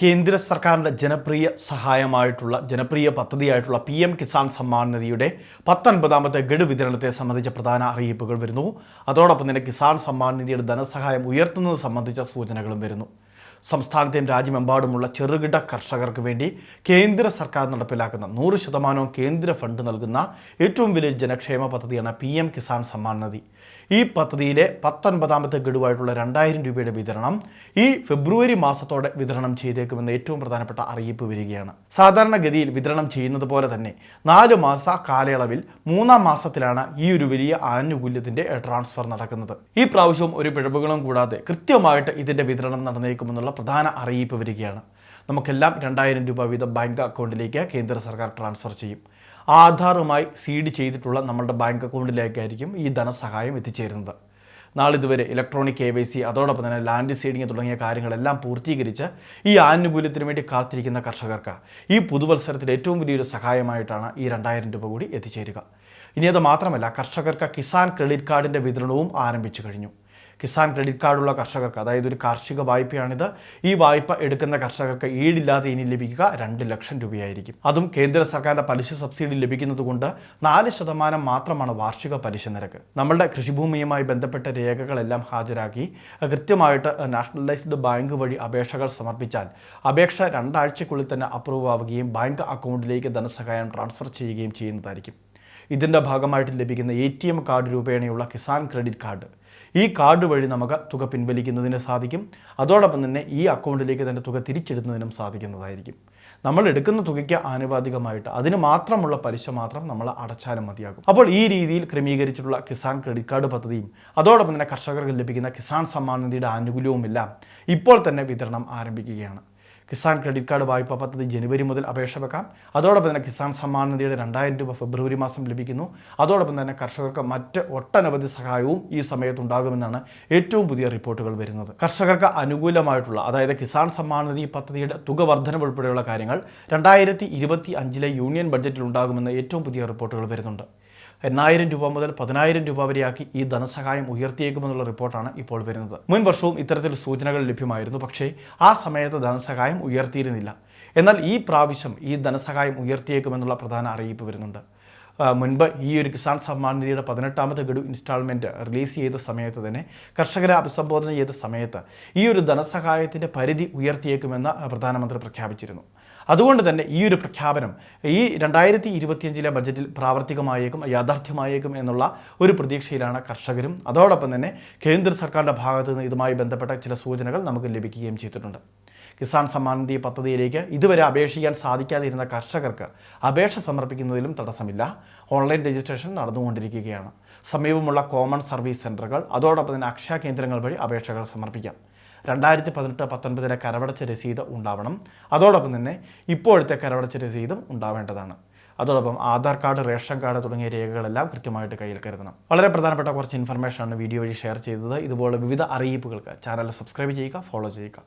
കേന്ദ്ര സർക്കാരിന്റെ ജനപ്രിയ സഹായമായിട്ടുള്ള ജനപ്രിയ പദ്ധതിയായിട്ടുള്ള പി എം കിസാൻ സമ്മാൻ നിധിയുടെ പത്തൊൻപതാമത്തെ ഗഡു വിതരണത്തെ സംബന്ധിച്ച പ്രധാന അറിയിപ്പുകൾ വരുന്നു. അതോടൊപ്പം തന്നെ കിസാൻ സമ്മാൻ നിധിയുടെ ധനസഹായം ഉയർത്തുന്നത് സംബന്ധിച്ച സൂചനകളും വരുന്നു. സംസ്ഥാനത്തെയും രാജ്യമെമ്പാടുമുള്ള ചെറുകിട കർഷകർക്ക് വേണ്ടി കേന്ദ്ര സർക്കാർ നടപ്പിലാക്കുന്ന നൂറ് ശതമാനവും കേന്ദ്ര ഫണ്ട് നൽകുന്ന ഏറ്റവും വലിയ ജനക്ഷേമ പദ്ധതിയാണ് പി എം കിസാൻ സമ്മാൻ നിധി. ഈ പദ്ധതിയിലെ പത്തൊൻപതാമത്തെ ഗഡുവായിട്ടുള്ള രണ്ടായിരം രൂപയുടെ വിതരണം ഈ ഫെബ്രുവരി മാസത്തോടെ വിതരണം ചെയ്തേക്കുമെന്ന് ഏറ്റവും പ്രധാനപ്പെട്ട അറിയിപ്പ് വരികയാണ്. സാധാരണഗതിയിൽ വിതരണം ചെയ്യുന്നത് പോലെ തന്നെ നാല് മാസ കാലയളവിൽ മൂന്നാം മാസത്തിലാണ് ഈ ഒരു വലിയ ആനുകൂല്യത്തിന്റെ ട്രാൻസ്ഫർ നടക്കുന്നത്. ഈ പ്രാവശ്യവും ഒരു പിഴവുകളും കൂടാതെ കൃത്യമായിട്ട് ഇതിന്റെ വിതരണം നടന്നേക്കുമെന്നുള്ള പ്രധാന അറിയിപ്പ് വരികയാണ്. നമുക്കെല്ലാം രണ്ടായിരം രൂപ വീതം ബാങ്ക് അക്കൗണ്ടിലേക്ക് കേന്ദ്ര സർക്കാർ ട്രാൻസ്ഫർ ചെയ്യും. ആധാറുമായി സീഡ് ചെയ്തിട്ടുള്ള നമ്മളുടെ ബാങ്ക് അക്കൗണ്ടിലേക്കായിരിക്കും ഈ ധനസഹായം എത്തിച്ചേരുന്നത്. നാളിതുവരെ ഇലക്ട്രോണിക് കെ വൈ സി അതോടൊപ്പം തന്നെ ലാൻഡ് സീഡിങ് തുടങ്ങിയ കാര്യങ്ങളെല്ലാം പൂർത്തീകരിച്ച് ഈ ആനുകൂല്യത്തിന് വേണ്ടി കാത്തിരിക്കുന്ന കർഷകർക്ക് ഈ പുതുവത്സരത്തിൽ ഏറ്റവും വലിയൊരു സഹായമായിട്ടാണ് ഈ രണ്ടായിരം രൂപ കൂടി എത്തിച്ചേരുക. ഇനി അത് മാത്രമല്ല കർഷകർക്ക് കിസാൻ ക്രെഡിറ്റ് കാർഡിന്റെ വിതരണവും ആരംഭിച്ചു കഴിഞ്ഞു. കിസാൻ ക്രെഡിറ്റ് കാർഡുള്ള കർഷകർക്ക് അതായത് ഒരു കാർഷിക വായ്പയാണിത് ഈ വായ്പ എടുക്കുന്ന കർഷകർക്ക് ഈടില്ലാതെ ഇനി ലഭിക്കുക രണ്ട് ലക്ഷം രൂപയായിരിക്കും. അതും കേന്ദ്ര സർക്കാരിന്റെ പലിശ സബ്സിഡി ലഭിക്കുന്നത് കൊണ്ട് നാല് ശതമാനം മാത്രമാണ് വാർഷിക പലിശ നിരക്ക്. നമ്മളുടെ കൃഷിഭൂമിയുമായി ബന്ധപ്പെട്ട രേഖകളെല്ലാം ഹാജരാക്കി കൃത്യമായിട്ട് നാഷണലൈസ്ഡ് ബാങ്ക് വഴി അപേക്ഷകൾ സമർപ്പിച്ചാൽ അപേക്ഷ രണ്ടാഴ്ചക്കുള്ളിൽ തന്നെ അപ്രൂവ് ആവുകയും ബാങ്ക് അക്കൗണ്ടിലേക്ക് ധനസഹായം ട്രാൻസ്ഫർ ചെയ്യുകയും ചെയ്യുന്നതായിരിക്കും. ഇതിന്റെ ഭാഗമായിട്ട് ലഭിക്കുന്ന എ ടി എം കാർഡ് രൂപേണയുള്ള കിസാൻ ക്രെഡിറ്റ് കാർഡ് ഈ കാർഡ് വഴി നമുക്ക് തുക പിൻവലിക്കുന്നതിന് സാധിക്കും. അതോടൊപ്പം തന്നെ ഈ അക്കൗണ്ടിലേക്ക് തന്നെ തുക തിരിച്ചെടുക്കുന്നതിനും സാധിക്കുന്നതായിരിക്കും. നമ്മൾ എടുക്കുന്ന തുകയ്ക്ക് ആനുപാതികമായിട്ട് അതിന് മാത്രമുള്ള പലിശ മാത്രം നമ്മൾ അടച്ചാലും മതിയാകും. അപ്പോൾ ഈ രീതിയിൽ ക്രമീകരിച്ചിട്ടുള്ള കിസാൻ ക്രെഡിറ്റ് കാർഡ് പദ്ധതിയും അതോടൊപ്പം തന്നെ കർഷകർക്ക് ലഭിക്കുന്ന കിസാൻ സമ്മാൻ നിധിയുടെ ആനുകൂല്യവുമെല്ലാം ഇപ്പോൾ തന്നെ വിതരണം ആരംഭിക്കുകയാണ്. കിസാൻ ക്രെഡിറ്റ് കാർഡ് വായ്പാ പദ്ധതി ജനുവരി മുതൽ അപേക്ഷ വെക്കാം. അതോടൊപ്പം തന്നെ കിസാൻ സമ്മാൻ നിധിയുടെ രണ്ടായിരം രൂപ ഫെബ്രുവരി മാസം ലഭിക്കുന്നു. അതോടൊപ്പം തന്നെ കർഷകർക്ക് മറ്റ് ഒട്ടനവധി സഹായവും ഈ സമയത്ത് ഉണ്ടാകുമെന്നാണ് ഏറ്റവും പുതിയ റിപ്പോർട്ടുകൾ വരുന്നത്. കർഷകർക്ക് അനുകൂലമായിട്ടുള്ള അതായത് കിസാൻ സമ്മാൻ നിധി പദ്ധതിയുടെ തുക വർധനം ഉൾപ്പെടെയുള്ള കാര്യങ്ങൾ രണ്ടായിരത്തി ഇരുപത്തി അഞ്ചിലെ യൂണിയൻ ബഡ്ജറ്റിൽ ഉണ്ടാകുമെന്ന് ഏറ്റവും പുതിയ റിപ്പോർട്ടുകൾ വരുന്നുണ്ട്. എണ്ണായിരം രൂപ മുതൽ പതിനായിരം രൂപ വരെയാക്കി ഈ ധനസഹായം ഉയർത്തിയേക്കുമെന്നുള്ള റിപ്പോർട്ടാണ് ഇപ്പോൾ വരുന്നത്. മുൻ വർഷവും ഇത്തരത്തിൽ സൂചനകൾ ലഭ്യമായിരുന്നു. പക്ഷേ ആ സമയത്ത് ധനസഹായം ഉയർത്തിയിരുന്നില്ല. എന്നാൽ ഈ പ്രാവശ്യം ഈ ധനസഹായം ഉയർത്തിയേക്കുമെന്നുള്ള പ്രധാന അറിയിപ്പ് വരുന്നുണ്ട്. മുൻപ് ഈ ഒരു കിസാൻ സമ്മാൻ നിധിയുടെ പതിനെട്ടാമത്തെ ഗഡു ഇൻസ്റ്റാൾമെന്റ് റിലീസ് ചെയ്ത സമയത്ത് തന്നെ കർഷകരെ അഭിസംബോധന ചെയ്ത സമയത്ത് ഈ ഒരു ധനസഹായത്തിന്റെ പരിധി ഉയർത്തിയേക്കുമെന്ന് പ്രധാനമന്ത്രി പ്രഖ്യാപിച്ചിരുന്നു. അതുകൊണ്ട് തന്നെ ഈ ഒരു പ്രഖ്യാപനം ഈ രണ്ടായിരത്തി ഇരുപത്തിയഞ്ചിലെ ബജറ്റിൽ പ്രാവർത്തികമായേക്കും യാഥാർത്ഥ്യമായേക്കും എന്നുള്ള ഒരു പ്രതീക്ഷയിലാണ് കർഷകരും. അതോടൊപ്പം തന്നെ കേന്ദ്ര സർക്കാരിന്റെ ഭാഗത്തു നിന്ന് ഇതുമായി ബന്ധപ്പെട്ട ചില സൂചനകൾ നമുക്ക് ലഭിക്കുകയും ചെയ്തിട്ടുണ്ട്. കിസാൻ സമ്മാൻ നിധി പദ്ധതിയിലേക്ക് ഇതുവരെ അപേക്ഷിക്കാൻ സാധിക്കാതിരുന്ന കർഷകർക്ക് അപേക്ഷ സമർപ്പിക്കുന്നതിലും തടസ്സമില്ല. ഓൺലൈൻ രജിസ്ട്രേഷൻ നടന്നുകൊണ്ടിരിക്കുകയാണ്. സമീപമുള്ള കോമൺ സർവീസ് സെന്ററുകൾ അതോടൊപ്പം തന്നെ അക്ഷയ കേന്ദ്രങ്ങൾ വഴി അപേക്ഷകൾ സമർപ്പിക്കാം. രണ്ടായിരത്തി പതിനെട്ട് പത്തൊൻപതിലെ കരവടച്ച രസീത് ഉണ്ടാവണം. അതോടൊപ്പം തന്നെ ഇപ്പോഴത്തെ കരവടച്ച രസീതും ഉണ്ടാവേണ്ടതാണ്. അതോടൊപ്പം ആധാർ കാർഡ് റേഷൻ കാർഡ് തുടങ്ങിയ രേഖകളെല്ലാം കൃത്യമായിട്ട് കയ്യിൽ കരുതണം. വളരെ പ്രധാനപ്പെട്ട കുറച്ച് ഇൻഫർമേഷനാണ് വീഡിയോ വഴി ഷെയർ ചെയ്തത്. ഇതുപോലെ വിവിധ അറിയിപ്പുകൾക്ക് ചാനൽ സബ്സ്ക്രൈബ് ചെയ്യുക ഫോളോ ചെയ്യുക.